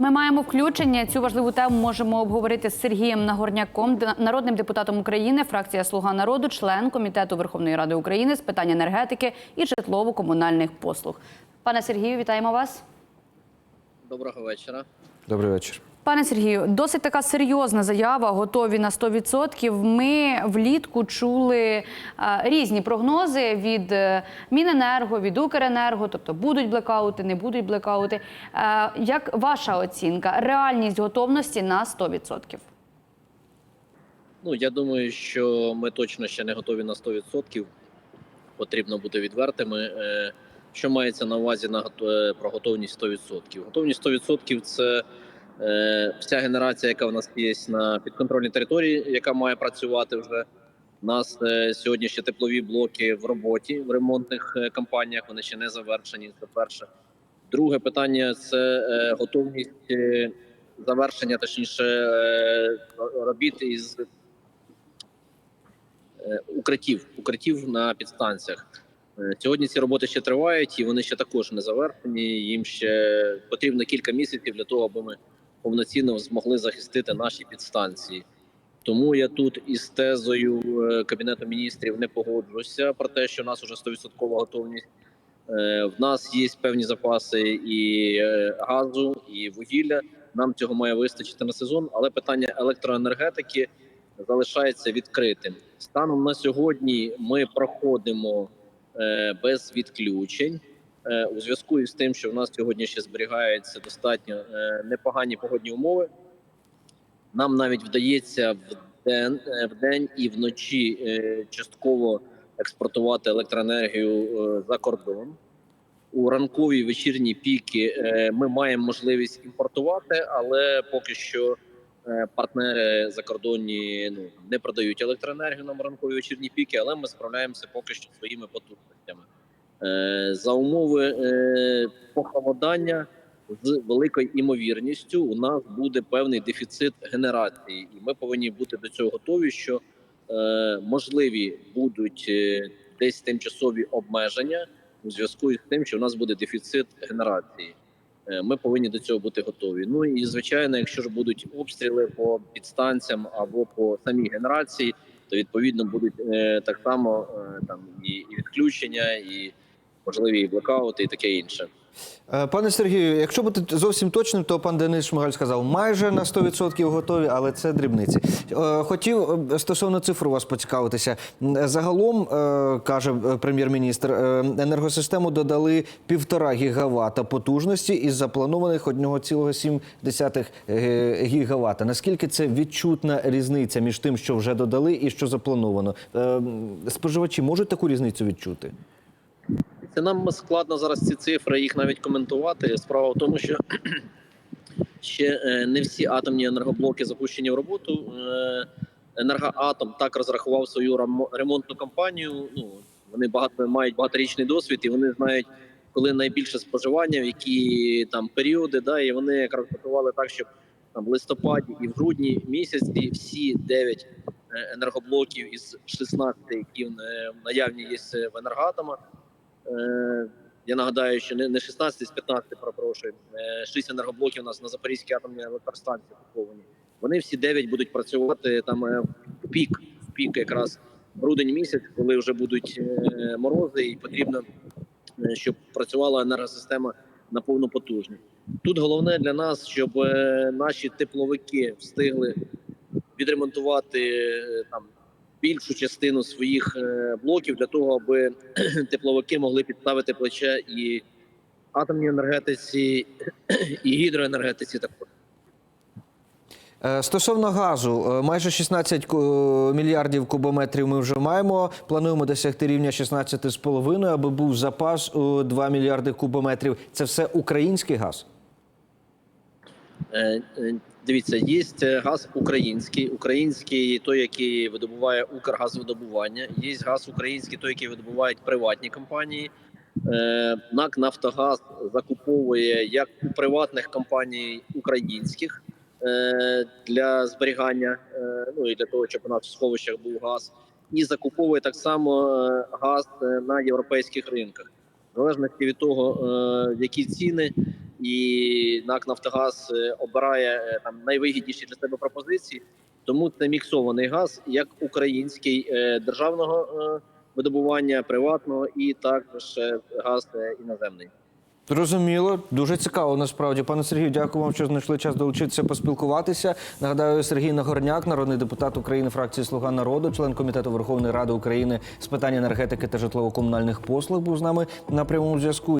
Ми маємо включення. Цю важливу тему можемо обговорити з Сергієм Нагорняком, народним депутатом України, фракція Слуга народу, член комітету Верховної Ради України з питань енергетики і житлово-комунальних послуг. Пане Сергію, вітаємо вас. Доброго вечора. Добрий вечір. Пане Сергію, досить така серйозна заява, готові на 100%. Ми влітку чули е, різні прогнози від е, Міненерго, від Укренерго, тобто будуть блекаути, не будуть блекаути. Е, як ваша оцінка? Реальність готовності на 100%? Ну я думаю, що ми точно ще не готові на 100%. Потрібно бути відвертими. Що мається на увазі на про готовність 100%? Готовність 100% – це вся генерація, яка в нас є на підконтрольній території, яка має працювати вже. У нас е, сьогодні ще теплові блоки в роботі в ремонтних е, компаніях. Вони ще не завершені. Це перше. Друге питання це е, готовність е, завершення, точніше, е, робіт із е, укриттів, укриттів на підстанціях. Е, Сьогодні ці роботи ще тривають, і вони ще також не завершені. Їм ще потрібно кілька місяців для того, аби ми повноцінно змогли захистити наші підстанції. Тому я тут із тезою е, Кабінету міністрів не погоджуся про те, що в нас вже 100% готовність. Е, В нас є певні запаси і е, газу, і вугілля. Нам цього має вистачити на сезон, але питання електроенергетики залишається відкритим. Станом на сьогодні ми проходимо без відключень у зв'язку із тим, що в нас сьогодні ще зберігаються достатньо е, непогані погодні умови. Нам навіть вдається в е, день і вночі е, частково експортувати електроенергію е, за кордон. У ранкові вечірні піки е, ми маємо можливість імпортувати, але поки що е, партнери закордонні ну, не продають електроенергію нам ранкові вечірні піки, але ми справляємося поки що своїми потужностями. Е, За умови е, похолодання з великою імовірністю у нас буде певний дефіцит генерації, і ми повинні бути до цього готові, що е, можливі будуть десь тимчасові обмеження у зв'язку із тим, що у нас буде дефіцит генерації. Ми повинні до цього бути готові. Ну і звичайно, якщо ж будуть обстріли по підстанціям або по самій генерації, то відповідно будуть так само там і відключення, і можливі і блекаути, і таке інше. Е, Пане Сергію, якщо бути зовсім точним, то пан Денис Шмигаль сказав, майже на 100% готові, але це дрібниці. Е, Хотів е, стосовно цифр у вас поцікавитися. Загалом, каже прем'єр-міністр, енергосистему додали півтора гігавата потужності із запланованих 1,7 е, гігавата. Наскільки це відчутна різниця між тим, що вже додали і що заплановано? Споживачі можуть таку різницю відчути? Це нам складно зараз ці цифри їх навіть коментувати. Справа в тому, що ще е, не всі атомні енергоблоки запущені в роботу. Е, Енергоатом так розрахував свою ремонтну кампанію. Ну вони багато мають багаторічний досвід, і вони знають, коли найбільше споживання, в які там періоди. Да, і вони якраз готували так, щоб там в листопаді і в грудні місяці всі 9 е, енергоблоків із 16, які е, наявні є в енергоатомах, Я нагадаю, що не не 16 з 15, пропрошую. е, 6 енергоблоків у нас на Запорізькій атомній електростанції окуповані. Вони всі 9 будуть працювати там е, в пік, в пік якраз грудень місяць, коли вже будуть е, морози, і потрібно, е, щоб працювала енергосистема на повну потужність. Тут головне для нас, щоб е, наші тепловики встигли відремонтувати е, там більшу частину своїх е, блоків для того, аби тепловики могли підставити плече і атомній енергетиці, і гідроенергетиці також. Е, Стосовно газу, е, майже 16 мільярдів кубометрів ми вже маємо. Плануємо досягти рівня 16,5, аби був запас у 2 мільярди кубометрів. Це все український газ. Дивіться, є е, газ український, український той, який видобуває Укргазвидобування. Є газ український, той, який видобувають приватні компанії. Е, НАК Нафтогаз закуповує як у приватних компаній українських е, для зберігання, ну і для того, щоб у нас в сховищах був газ, і закуповує так само газ на європейських ринках. В залежності від того, які ціни і НАК Нафтогаз е, обирає е, там найвигідніші для себе пропозиції. Тому це міксований газ, як український е, державного видобування, приватного, і також газ іноземний. Зрозуміло, дуже цікаво. Насправді, пане Сергію, дякую вам, що знайшли час долучитися, поспілкуватися. Нагадаю, Сергій Нагорняк, народний депутат України, фракції Слуга народу, член комітету Верховної Ради України з питань енергетики та житлово-комунальних послуг, був з нами на прямому зв'язку.